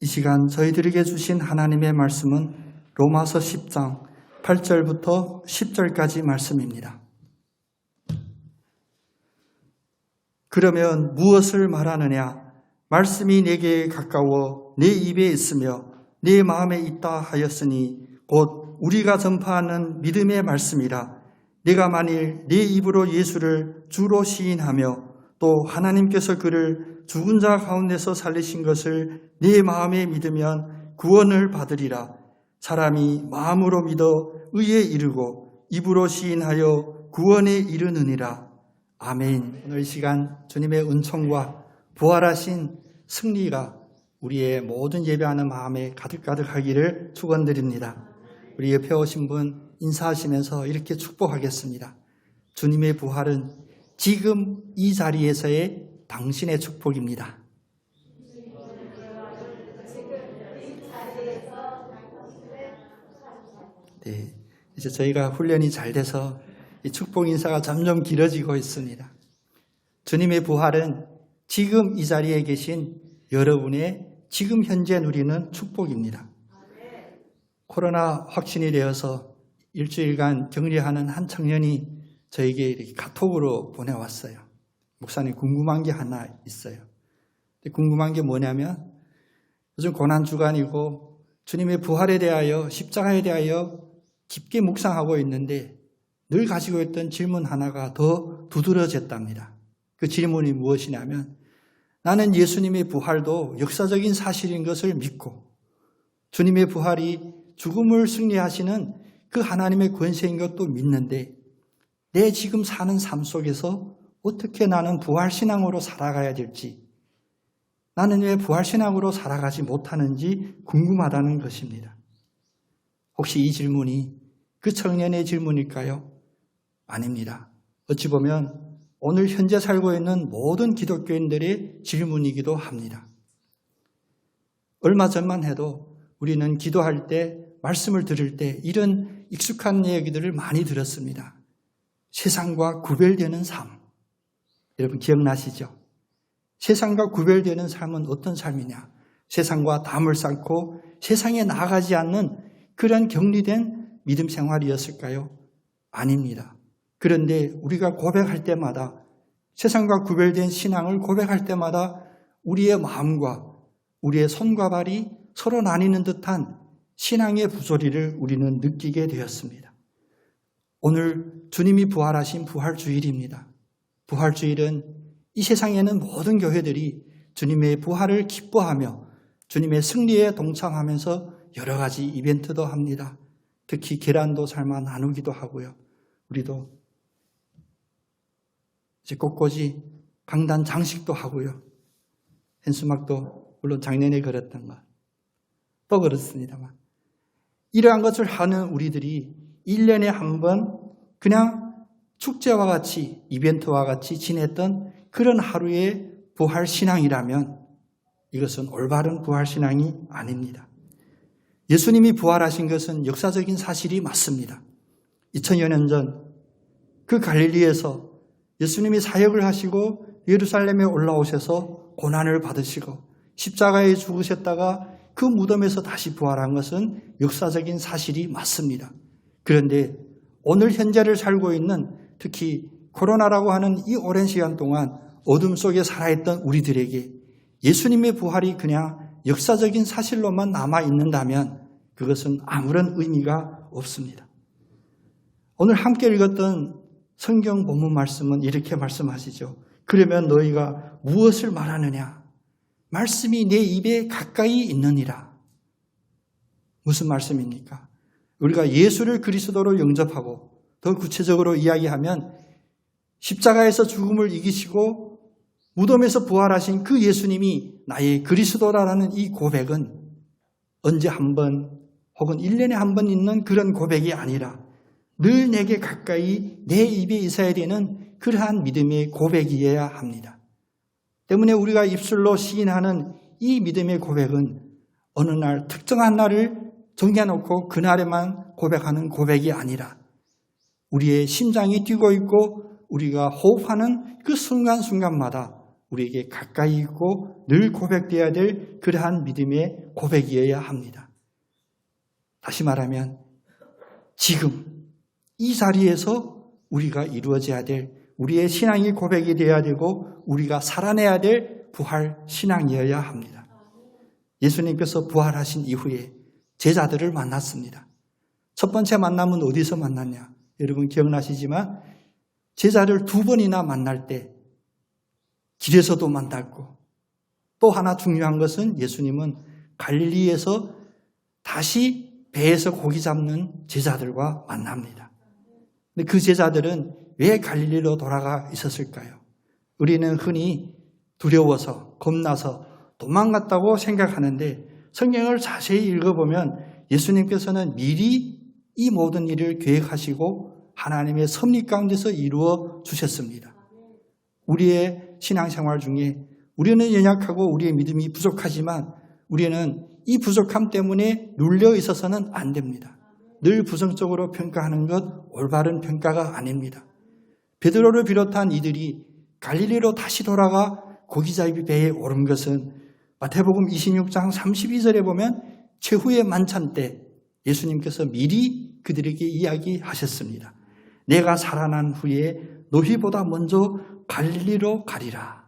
이 시간 저희들에게 주신 하나님의 말씀은 로마서 10장 8절부터 10절까지 말씀입니다. 그러면 무엇을 말하느냐? 말씀이 내게 가까워 내 입에 있으며 내 마음에 있다 하였으니 곧 우리가 전파하는 믿음의 말씀이라. 내가 만일 내 입으로 예수를 주로 시인하며 또 하나님께서 그를 죽은 자 가운데서 살리신 것을 내 마음에 믿으면 구원을 받으리라. 사람이 마음으로 믿어 의에 이르고 입으로 시인하여 구원에 이르느니라. 아멘. 오늘 이 시간 주님의 은총과 부활하신 승리가 우리의 모든 예배하는 마음에 가득가득하기를 축원드립니다. 우리 옆에 오신 분 인사하시면서 이렇게 축복하겠습니다. 주님의 부활은 지금 이 자리에서의 당신의 축복입니다. 네, 이제 저희가 훈련이 잘 돼서 이 축복 인사가 점점 길어지고 있습니다. 주님의 부활은 지금 이 자리에 계신 여러분의 지금 현재 누리는 축복입니다. 코로나 확진이 되어서 일주일간 격리하는 한 청년이 저에게 이렇게 카톡으로 보내왔어요. 목사님 궁금한 게 하나 있어요. 궁금한 게 뭐냐면 요즘 고난 주간이고 주님의 부활에 대하여 십자가에 대하여 깊게 묵상하고 있는데 늘 가지고 있던 질문 하나가 더 두드러졌답니다. 그 질문이 무엇이냐면 나는 예수님의 부활도 역사적인 사실인 것을 믿고 주님의 부활이 죽음을 승리하시는 그 하나님의 권세인 것도 믿는데 내 지금 사는 삶 속에서 어떻게 나는 부활신앙으로 살아가야 될지 나는 왜 부활신앙으로 살아가지 못하는지 궁금하다는 것입니다. 혹시 이 질문이 그 청년의 질문일까요? 아닙니다. 어찌 보면 오늘 현재 살고 있는 모든 기독교인들의 질문이기도 합니다. 얼마 전만 해도 우리는 기도할 때, 말씀을 들을 때 이런 익숙한 얘기들을 많이 들었습니다. 세상과 구별되는 삶. 여러분 기억나시죠? 세상과 구별되는 삶은 어떤 삶이냐? 세상과 담을 쌓고 세상에 나가지 않는 그런 격리된 믿음 생활이었을까요? 아닙니다. 그런데 우리가 고백할 때마다 세상과 구별된 신앙을 고백할 때마다 우리의 마음과 우리의 손과 발이 서로 나뉘는 듯한 신앙의 부조리를 우리는 느끼게 되었습니다. 오늘 주님이 부활하신 부활주일입니다. 부활주일은 이 세상에는 모든 교회들이 주님의 부활을 기뻐하며 주님의 승리에 동참하면서 여러 가지 이벤트도 합니다. 특히 계란도 삶아 나누기도 하고요. 우리도 이제 곳곳이 강단 장식도 하고요. 현수막도 물론 작년에 걸었던 것. 또 그렇습니다만. 이러한 것을 하는 우리들이 1년에 한 번 그냥 축제와 같이 이벤트와 같이 지냈던 그런 하루의 부활 신앙이라면 이것은 올바른 부활 신앙이 아닙니다. 예수님이 부활하신 것은 역사적인 사실이 맞습니다. 2000여 년 전 그 갈릴리에서 예수님이 사역을 하시고 예루살렘에 올라오셔서 고난을 받으시고 십자가에 죽으셨다가 그 무덤에서 다시 부활한 것은 역사적인 사실이 맞습니다. 그런데 오늘 현재를 살고 있는 특히 코로나라고 하는 이 오랜 시간 동안 어둠 속에 살아있던 우리들에게 예수님의 부활이 그냥 역사적인 사실로만 남아 있는다면 그것은 아무런 의미가 없습니다. 오늘 함께 읽었던 성경 본문 말씀은 이렇게 말씀하시죠. 그러면 너희가 무엇을 말하느냐? 말씀이 내 입에 가까이 있느니라. 무슨 말씀입니까? 우리가 예수를 그리스도로 영접하고 더 구체적으로 이야기하면 십자가에서 죽음을 이기시고 무덤에서 부활하신 그 예수님이 나의 그리스도라는 이 고백은 언제 한 번 혹은 1년에 한 번 있는 그런 고백이 아니라 늘 내게 가까이 내 입에 있어야 되는 그러한 믿음의 고백이어야 합니다. 때문에 우리가 입술로 시인하는 이 믿음의 고백은 어느 날 특정한 날을 정해놓고 그날에만 고백하는 고백이 아니라 우리의 심장이 뛰고 있고 우리가 호흡하는 그 순간순간마다 우리에게 가까이 있고 늘 고백되어야 될 그러한 믿음의 고백이어야 합니다. 다시 말하면 지금 이 자리에서 우리가 이루어져야 될 우리의 신앙이 고백이 되어야 되고 우리가 살아내야 될 부활 신앙이어야 합니다. 예수님께서 부활하신 이후에 제자들을 만났습니다. 첫 번째 만남은 어디서 만났냐? 여러분 기억나시지만 제자를 두 번이나 만날 때 길에서도 만났고 또 하나 중요한 것은 예수님은 갈릴리에서 다시 배에서 고기 잡는 제자들과 만납니다. 근데 그 제자들은 왜 갈릴리로 돌아가 있었을까요? 우리는 흔히 두려워서 겁나서 도망갔다고 생각하는데 성경을 자세히 읽어보면 예수님께서는 미리 이 모든 일을 계획하시고 하나님의 섭리 가운데서 이루어 주셨습니다. 우리의 신앙생활 중에 우리는 연약하고 우리의 믿음이 부족하지만 우리는 이 부족함 때문에 눌려 있어서는 안 됩니다. 늘 부정적으로 평가하는 것 올바른 평가가 아닙니다. 베드로를 비롯한 이들이 갈릴리로 다시 돌아가 고기잡이 배에 오른 것은 마태복음 26장 32절에 보면 최후의 만찬 때 예수님께서 미리 그들에게 이야기하셨습니다. 내가 살아난 후에 너희보다 먼저 갈릴리로 가리라.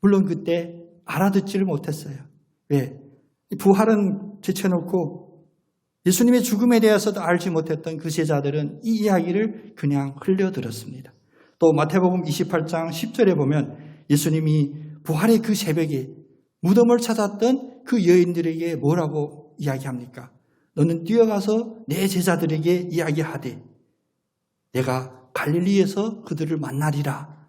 물론 그때 알아듣지를 못했어요. 왜? 부활은 제쳐놓고 예수님의 죽음에 대해서도 알지 못했던 그 제자들은 이 이야기를 그냥 흘려들었습니다. 또 마태복음 28장 10절에 보면 예수님이 부활의 그 새벽에 무덤을 찾았던 그 여인들에게 뭐라고 이야기합니까? 너는 뛰어가서 내 제자들에게 이야기하되 내가 갈릴리에서 그들을 만나리라.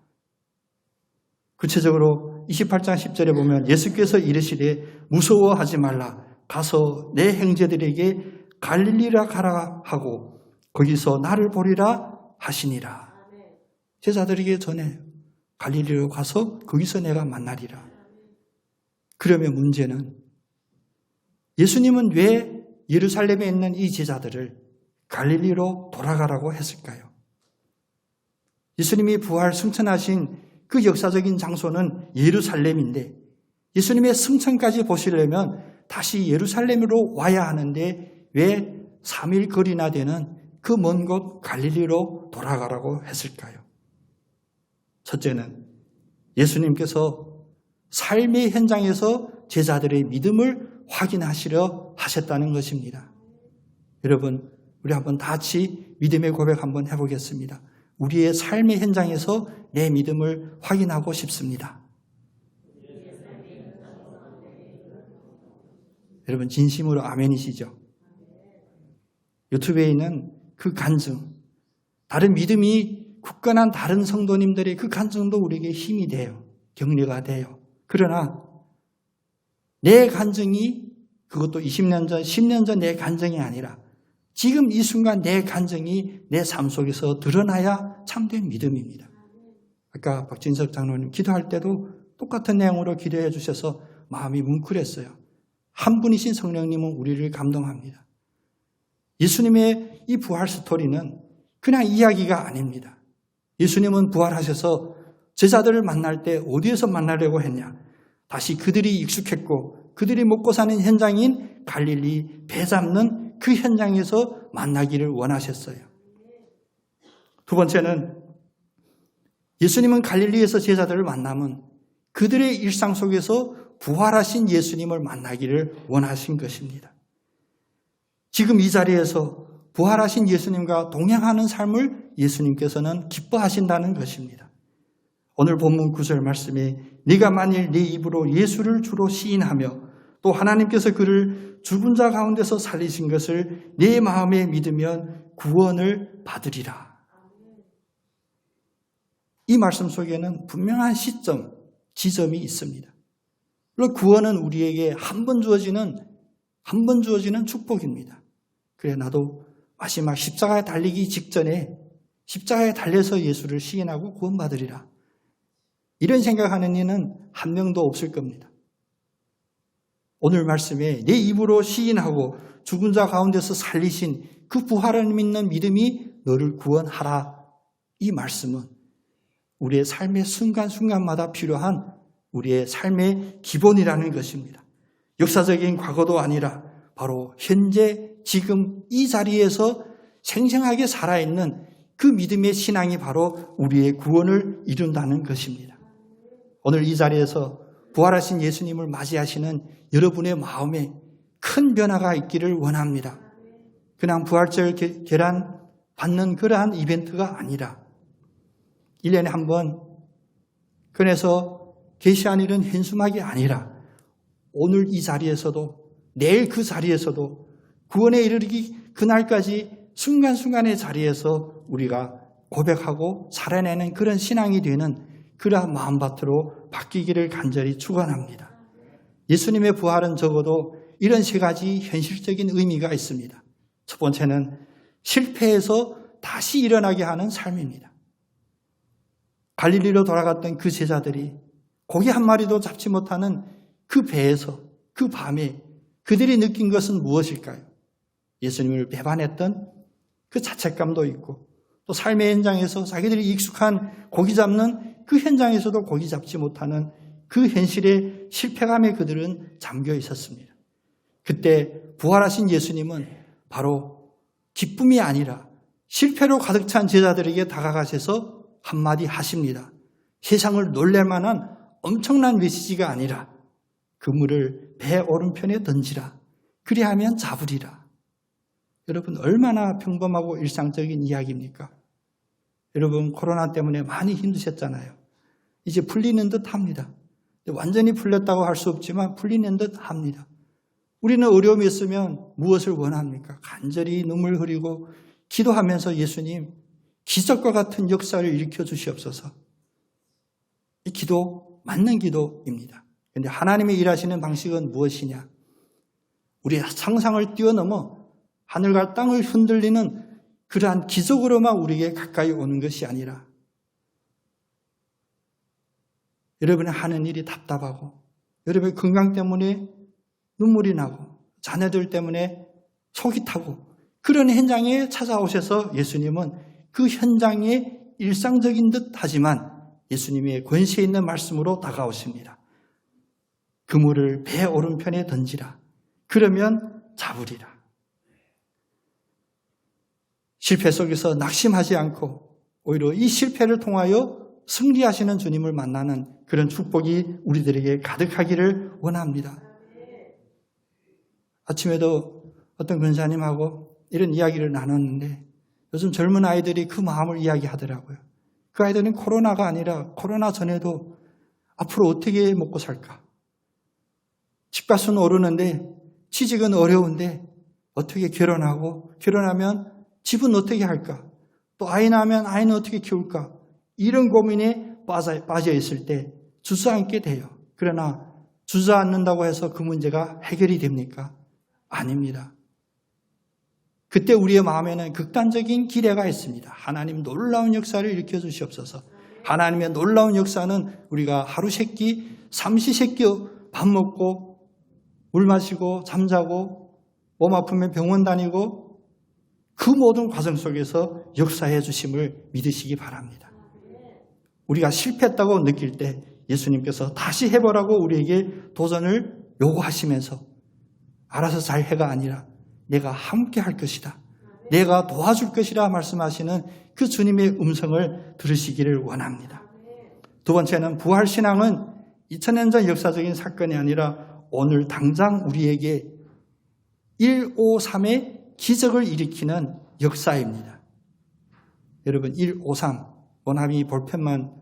구체적으로 28장 10절에 보면 예수께서 이르시되 무서워하지 말라. 가서 내 형제들에게 갈릴리라 가라 하고 거기서 나를 보리라 하시니라. 제자들에게 전해 갈릴리로 가서 거기서 내가 만나리라. 그러면 문제는 예수님은 왜 예루살렘에 있는 이 제자들을 갈릴리로 돌아가라고 했을까요? 예수님이 부활 승천하신 그 역사적인 장소는 예루살렘인데 예수님의 승천까지 보시려면 다시 예루살렘으로 와야 하는데 왜 3일 거리나 되는 그 먼 곳 갈릴리로 돌아가라고 했을까요? 첫째는 예수님께서 삶의 현장에서 제자들의 믿음을 확인하시려 하셨다는 것입니다. 여러분, 우리 한번 다 같이 믿음의 고백 한번 해보겠습니다. 우리의 삶의 현장에서 내 믿음을 확인하고 싶습니다. 여러분, 진심으로 아멘이시죠? 유튜브에 있는 그 간증, 다른 믿음이 굳건한 다른 성도님들의 그 간증도 우리에게 힘이 돼요. 격려가 돼요. 그러나 내 간증이 그것도 20년 전, 10년 전 내 간증이 아니라 지금 이 순간 내 간증이 내 삶 속에서 드러나야 참된 믿음입니다. 아까 박진석 장로님 기도할 때도 똑같은 내용으로 기도해 주셔서 마음이 뭉클했어요. 한 분이신 성령님은 우리를 감동합니다. 예수님의 이 부활 스토리는 그냥 이야기가 아닙니다. 예수님은 부활하셔서 제자들을 만날 때 어디에서 만나려고 했냐? 다시 그들이 익숙했고 그들이 먹고 사는 현장인 갈릴리 배 잡는 그 현장에서 만나기를 원하셨어요. 두 번째는 예수님은 갈릴리에서 제자들을 만나면 그들의 일상 속에서 부활하신 예수님을 만나기를 원하신 것입니다. 지금 이 자리에서 부활하신 예수님과 동행하는 삶을 예수님께서는 기뻐하신다는 것입니다. 오늘 본문 9절 말씀에 네가 만일 네 입으로 예수를 주로 시인하며 또 하나님께서 그를 죽은 자 가운데서 살리신 것을 네 마음에 믿으면 구원을 받으리라. 이 말씀 속에는 분명한 시점, 지점이 있습니다. 물론 구원은 우리에게 한 번 주어지는 한 번 주어지는 축복입니다. 그래 나도 마지막 십자가에 달리기 직전에 십자가에 달려서 예수를 시인하고 구원받으리라. 이런 생각하는 이는 한 명도 없을 겁니다. 오늘 말씀에 내 입으로 시인하고 죽은 자 가운데서 살리신 그 부활을 믿는 믿음이 너를 구원하라. 이 말씀은 우리의 삶의 순간순간마다 필요한 우리의 삶의 기본이라는 것입니다. 역사적인 과거도 아니라 바로 현재 지금 이 자리에서 생생하게 살아있는 그 믿음의 신앙이 바로 우리의 구원을 이룬다는 것입니다. 오늘 이 자리에서 부활하신 예수님을 맞이하시는 여러분의 마음에 큰 변화가 있기를 원합니다. 그냥 부활절 계- 계란 받는 그러한 이벤트가 아니라 1년에 한 번 그래서 계시한 일은 현수막이 아니라 오늘 이 자리에서도 내일 그 자리에서도 구원에 이르기 그날까지 순간순간의 자리에서 우리가 고백하고 살아내는 그런 신앙이 되는 그러한 마음밭으로 바뀌기를 간절히 축원합니다. 예수님의 부활은 적어도 이런 세 가지 현실적인 의미가 있습니다. 첫 번째는 실패해서 다시 일어나게 하는 삶입니다. 갈릴리로 돌아갔던 그 제자들이 고기 한 마리도 잡지 못하는 그 배에서 그 밤에 그들이 느낀 것은 무엇일까요? 예수님을 배반했던 그 자책감도 있고 또 삶의 현장에서 자기들이 익숙한 고기 잡는 그 현장에서도 고기 잡지 못하는 그 현실의 실패감에 그들은 잠겨 있었습니다. 그때 부활하신 예수님은 바로 기쁨이 아니라 실패로 가득 찬 제자들에게 다가가셔서 한마디 하십니다. 세상을 놀랄 만한 엄청난 메시지가 아니라 그물을 배 오른편에 던지라. 그리하면 잡으리라. 여러분 얼마나 평범하고 일상적인 이야기입니까? 여러분 코로나 때문에 많이 힘드셨잖아요. 이제 풀리는 듯 합니다. 완전히 풀렸다고 할 수 없지만 풀리는 듯 합니다. 우리는 어려움이 있으면 무엇을 원합니까? 간절히 눈물 흘리고 기도하면서 예수님 기적과 같은 역사를 일으켜 주시옵소서. 이 기도 맞는 기도입니다. 그런데 하나님이 일하시는 방식은 무엇이냐? 우리의 상상을 뛰어넘어 하늘과 땅을 흔들리는 그러한 기적으로만 우리에게 가까이 오는 것이 아니라 여러분의 하는 일이 답답하고 여러분의 건강 때문에 눈물이 나고 자녀들 때문에 속이 타고 그런 현장에 찾아오셔서 예수님은 그 현장에 일상적인 듯 하지만 예수님의 권세 있는 말씀으로 다가오십니다. 그물을 배 오른편에 던지라. 그러면 잡으리라. 실패 속에서 낙심하지 않고 오히려 이 실패를 통하여 승리하시는 주님을 만나는 그런 축복이 우리들에게 가득하기를 원합니다. 아침에도 어떤 권사님하고 이런 이야기를 나눴는데 요즘 젊은 아이들이 그 마음을 이야기하더라고요. 그 아이들은 코로나가 아니라 코로나 전에도 앞으로 어떻게 먹고 살까? 집값은 오르는데 취직은 어려운데 어떻게 결혼하고 결혼하면 집은 어떻게 할까? 또 아이 낳으면 아이는 어떻게 키울까? 이런 고민에 빠져, 있을 때 주저앉게 돼요. 그러나 주저앉는다고 해서 그 문제가 해결이 됩니까? 아닙니다. 그때 우리의 마음에는 극단적인 기대가 있습니다. 하나님 놀라운 역사를 일으켜 주시옵소서. 하나님의 놀라운 역사는 우리가 하루 세끼, 삼시 세끼 밥 먹고 물 마시고 잠자고 몸 아프면 병원 다니고 그 모든 과정 속에서 역사해 주심을 믿으시기 바랍니다. 우리가 실패했다고 느낄 때 예수님께서 다시 해보라고 우리에게 도전을 요구하시면서 알아서 잘 해가 아니라 내가 함께 할 것이다. 내가 도와줄 것이라 말씀하시는 그 주님의 음성을 들으시기를 원합니다. 두 번째는 부활신앙은 2000년 전 역사적인 사건이 아니라 오늘 당장 우리에게 153의 기적을 일으키는 역사입니다. 여러분 153 원함이 볼펜만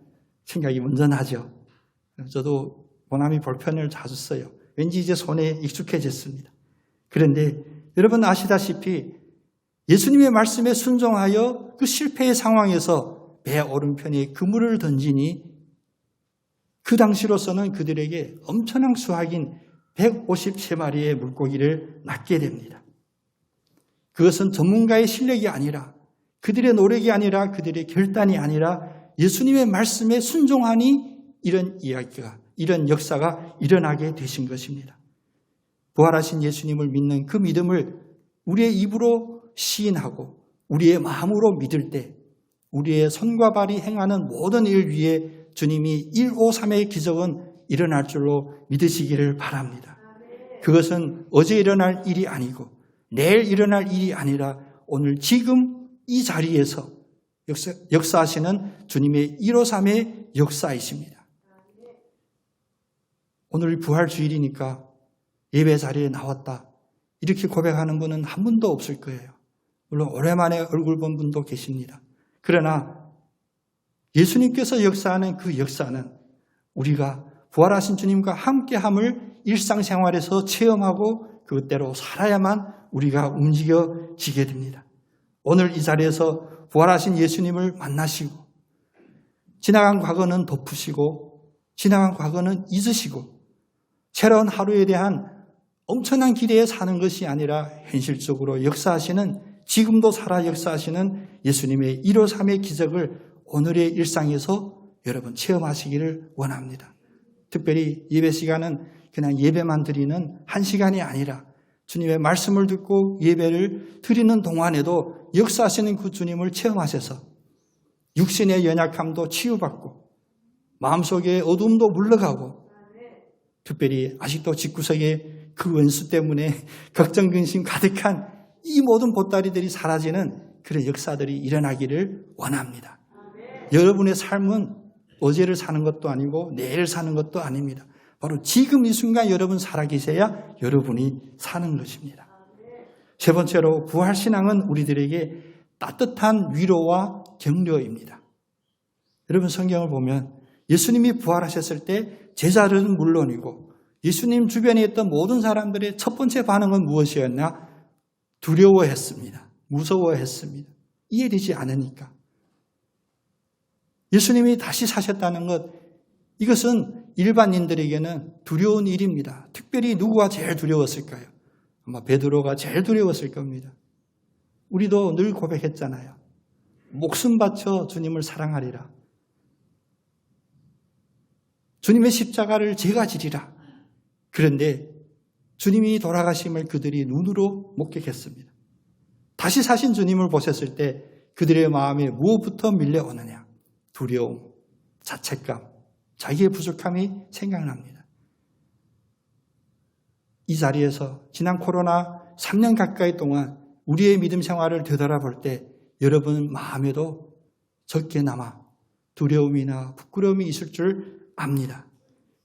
생각이 나죠. 저도 원함이 볼펜을 자주 써요. 왠지 이제 손에 익숙해졌습니다. 그런데 여러분 아시다시피 예수님의 말씀에 순종하여 그 실패의 상황에서 배 오른편에 그물을 던지니 그 당시로서는 그들에게 엄청난 수확인 153마리의 물고기를 낚게 됩니다. 그것은 전문가의 실력이 아니라 그들의 노력이 아니라 그들의 결단이 아니라 예수님의 말씀에 순종하니 이런 이야기가, 이런 역사가 일어나게 되신 것입니다. 부활하신 예수님을 믿는 그 믿음을 우리의 입으로 시인하고 우리의 마음으로 믿을 때 우리의 손과 발이 행하는 모든 일 위에 주님이 153의 기적은 일어날 줄로 믿으시기를 바랍니다. 그것은 어제 일어날 일이 아니고 내일 일어날 일이 아니라 오늘 지금 이 자리에서 역사, 역사 하시는 주님의 153의 역사이십니다. 오늘 부활 주일이니까 예배 자리에 나왔다. 이렇게 고백하는 분은 한 분도 없을 거예요. 물론 오랜만에 얼굴 본 분도 계십니다. 그러나 예수님께서 역사하는 그 역사는 우리가 부활하신 주님과 함께함을 일상생활에서 체험하고 그대로 살아야만 우리가 움직여지게 됩니다. 오늘 이 자리에서 부활하신 예수님을 만나시고 지나간 과거는 덮으시고 지나간 과거는 잊으시고 새로운 하루에 대한 엄청난 기대에 사는 것이 아니라 현실적으로 역사하시는 지금도 살아 역사하시는 예수님의 153의 기적을 오늘의 일상에서 여러분 체험하시기를 원합니다. 특별히 예배 시간은 그냥 예배만 드리는 한 시간이 아니라 주님의 말씀을 듣고 예배를 드리는 동안에도 역사하시는 그 주님을 체험하셔서 육신의 연약함도 치유받고 마음속의 어둠도 물러가고 특별히 아직도 집구석에 그 원수 때문에 걱정 근심 가득한 이 모든 보따리들이 사라지는 그런 역사들이 일어나기를 원합니다. 여러분의 삶은 어제를 사는 것도 아니고 내일을 사는 것도 아닙니다. 바로 지금 이 순간 여러분 살아계셔야 여러분이 사는 것입니다. 세 번째로 부활 신앙은 우리들에게 따뜻한 위로와 격려입니다. 여러분 성경을 보면 예수님이 부활하셨을 때 제자들은 물론이고 예수님 주변에 있던 모든 사람들의 첫 번째 반응은 무엇이었나? 두려워했습니다. 무서워했습니다. 이해되지 않으니까. 예수님이 다시 사셨다는 것, 이것은 일반인들에게는 두려운 일입니다. 특별히 누구가 제일 두려웠을까요? 아마 베드로가 제일 두려웠을 겁니다. 우리도 늘 고백했잖아요. 목숨 바쳐 주님을 사랑하리라. 주님의 십자가를 제가 지리라. 그런데 주님이 돌아가심을 그들이 눈으로 목격했습니다. 다시 사신 주님을 보셨을 때 그들의 마음에 무엇부터 밀려오느냐? 두려움, 자책감, 자기의 부족함이 생각납니다. 이 자리에서 지난 코로나 3년 가까이 동안 우리의 믿음 생활을 되돌아볼 때 여러분 마음에도 적게나마 두려움이나 부끄러움이 있을 줄 압니다.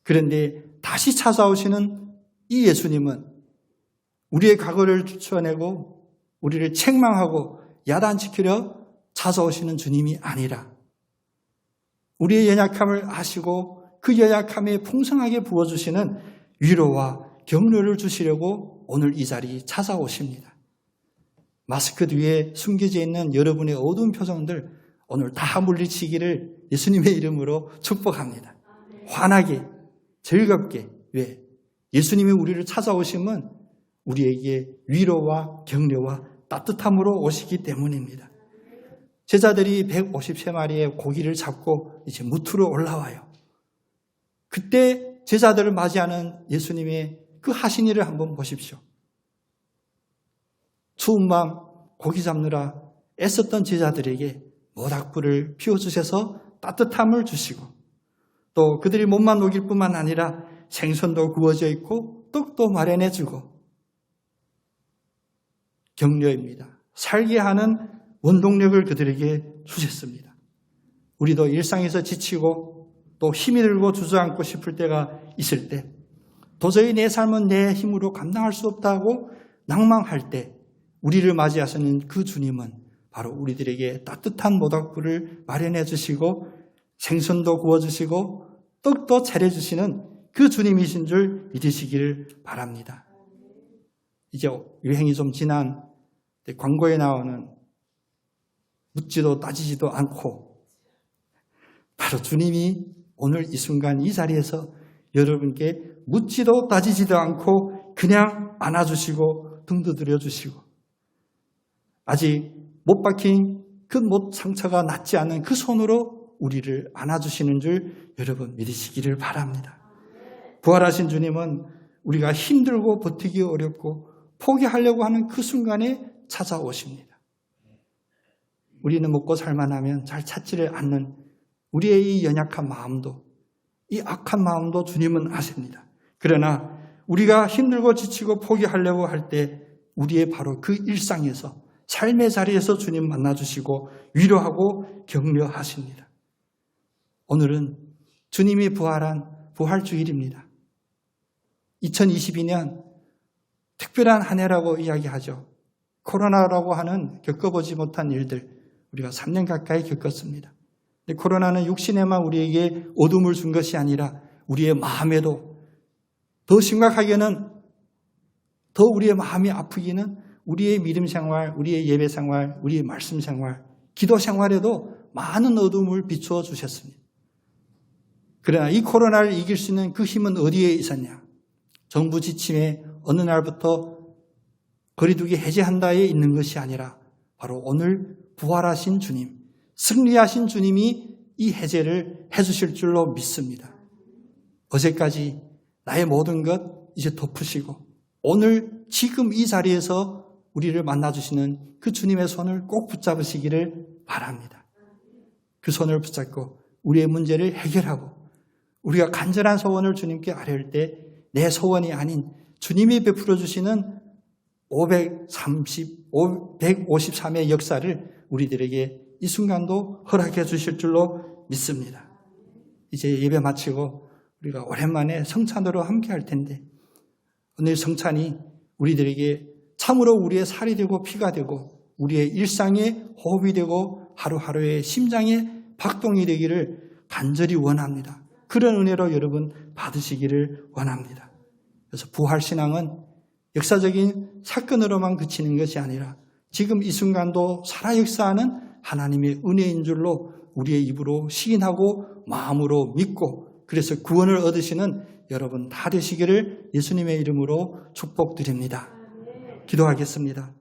그런데 다시 찾아오시는 이 예수님은 우리의 과거를 추천내고 우리를 책망하고 야단시키려 찾아오시는 주님이 아니라 우리의 연약함을 아시고 그 연약함에 풍성하게 부어주시는 위로와 격려를 주시려고 오늘 이 자리에 찾아오십니다. 마스크 뒤에 숨겨져 있는 여러분의 어두운 표정들 오늘 다 물리치기를 예수님의 이름으로 축복합니다. 환하게, 즐겁게, 왜? 예수님이 우리를 찾아오심은 우리에게 위로와 격려와 따뜻함으로 오시기 때문입니다. 제자들이 153마리의 고기를 잡고 이제 무트로 올라와요. 그때 제자들을 맞이하는 예수님의 그 하신 일을 한번 보십시오. 추운 밤 고기 잡느라 애썼던 제자들에게 모닥불을 피워주셔서 따뜻함을 주시고 또 그들이 몸만 녹일 뿐만 아니라 생선도 구워져 있고 떡도 마련해 주고 격려입니다. 살게 하는 원동력을 그들에게 주셨습니다. 우리도 일상에서 지치고 또 힘이 들고 주저앉고 싶을 때가 있을 때 도저히 내 삶은 내 힘으로 감당할 수 없다고 낭망할 때 우리를 맞이하시는 그 주님은 바로 우리들에게 따뜻한 모닥불을 마련해 주시고 생선도 구워 주시고 떡도 차려 주시는 그 주님이신 줄 믿으시기를 바랍니다. 이제 유행이 좀 지난 광고에 나오는 묻지도 따지지도 않고 바로 주님이 오늘 이 순간 이 자리에서 여러분께 묻지도 따지지도 않고 그냥 안아주시고 등도 들여주시고 아직 못 박힌 그못 상처가 낫지 않은 그 손으로 우리를 안아주시는 줄 여러분 믿으시기를 바랍니다. 부활하신 주님은 우리가 힘들고 버티기 어렵고 포기하려고 하는 그 순간에 찾아오십니다. 우리는 먹고 살만하면 잘 찾지를 않는 우리의 이 연약한 마음도 이 악한 마음도 주님은 아십니다. 그러나 우리가 힘들고 지치고 포기하려고 할 때 우리의 바로 그 일상에서 삶의 자리에서 주님 만나주시고 위로하고 격려하십니다. 오늘은 주님이 부활한 부활주일입니다. 2022년 특별한 한 해라고 이야기하죠. 코로나라고 하는 겪어보지 못한 일들 우리가 3년 가까이 겪었습니다. 코로나는 육신에만 우리에게 어둠을 준 것이 아니라 우리의 마음에도 더 심각하게는 더 우리의 마음이 아프기는 우리의 믿음 생활, 우리의 예배 생활, 우리의 말씀 생활, 기도 생활에도 많은 어둠을 비추어 주셨습니다. 그러나 이 코로나를 이길 수 있는 그 힘은 어디에 있었냐? 정부 지침에 어느 날부터 거리두기 해제한다에 있는 것이 아니라 바로 오늘 부활하신 주님, 승리하신 주님이 이 해제를 해주실 줄로 믿습니다. 어제까지 나의 모든 것 이제 덮으시고 오늘 지금 이 자리에서 우리를 만나주시는 그 주님의 손을 꼭 붙잡으시기를 바랍니다. 그 손을 붙잡고 우리의 문제를 해결하고 우리가 간절한 소원을 주님께 아뢰을 때 내 소원이 아닌 주님이 베풀어 주시는 530, 153의 역사를 우리들에게 이 순간도 허락해 주실 줄로 믿습니다. 이제 예배 마치고 우리가 오랜만에 성찬으로 함께 할 텐데 오늘 성찬이 우리들에게 참으로 우리의 살이 되고 피가 되고 우리의 일상의 호흡이 되고 하루하루의 심장의 박동이 되기를 간절히 원합니다. 그런 은혜로 여러분 받으시기를 원합니다. 그래서 부활신앙은 역사적인 사건으로만 그치는 것이 아니라 지금 이 순간도 살아 역사하는 하나님의 은혜인 줄로 우리의 입으로 시인하고 마음으로 믿고 그래서 구원을 얻으시는 여러분 다 되시기를 예수님의 이름으로 축복드립니다. 기도하겠습니다.